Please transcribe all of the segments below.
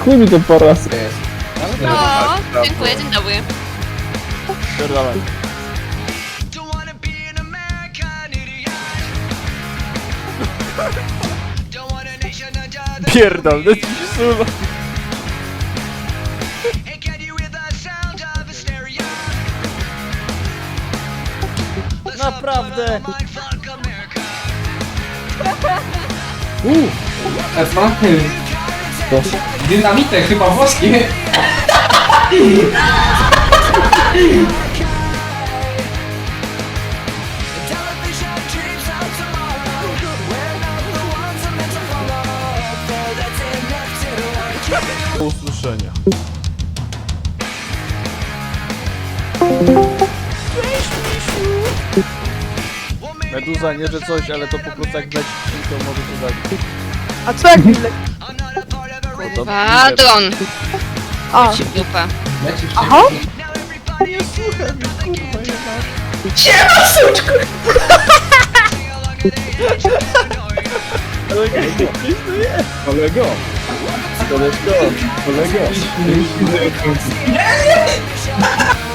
Chuj mi ten poraz. Jest. No, dziękuję, dzień dobry. Pierdolę. Pierdol, no ci się. Naprawdę! Uuu! Efa? Proszę dynamitek chyba włoskie. Do usłyszenia. Meduza nie, że coś, ale to po prostu jak leci, to może się zabić. A co jak mi? to... Wadron! O, Ci w dupę. Lecisz suczku! Kolego! Kolego! Kolego!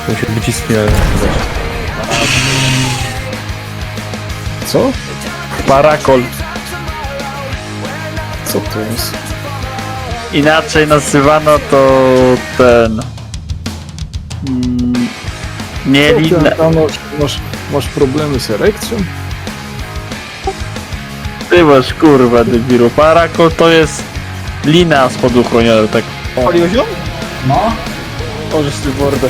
To się wycisknie. Co? Parakol. Co to jest? Inaczej nazywano to ten... Mm. Tam masz, masz, masz problemy z erekcją? Ty masz kurwa debilu. Parakol to jest lina spadochroniana, tak. Paliłeś ją? No, Możesz ty mordę.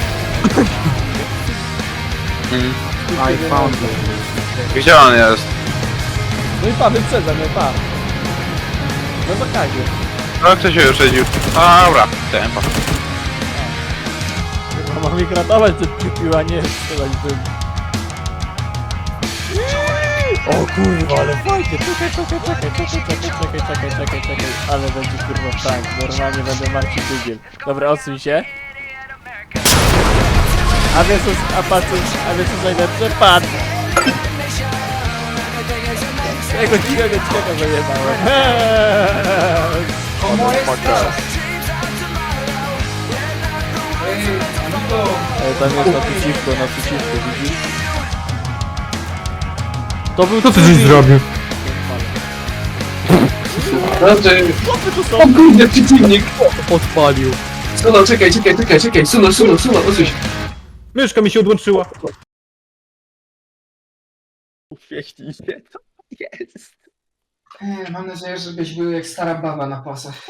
I found it. Gdzie on jest? No i pa, wyprzedza mnie, pa. No zakazie. No kto się wyprzedził? A, dobra, tempo. No mam ich ratować te piła, nie strzelać tym. O kurwa, ale fajnie, czekaj, czekaj, czekaj, czekaj, czekaj, czekaj, czekaj, czekaj, czekaj, ale będzie kurwa tak, normalnie będę Marcin Dugiel. Dobra, odsuń się. A wiesz co, a patrz, a wiesz co najlepsze? Patrz! Jego dziwnego czeka zajebałem. Ej, amigo. Ale tam jest naprzeciwko, naprzeciwko, widzisz? To był Co ty żeś zrobił? Znaczy, to o kurde, przeciwnik. Odpalił. Suno, czekaj, czekaj, czekaj, czekaj. Suno, suno, suno, osuń. Myszka mi się odłączyła. Uśmiechnij się, to jest. Ej, Mam nadzieję, żebyś był jak stara baba na pasach.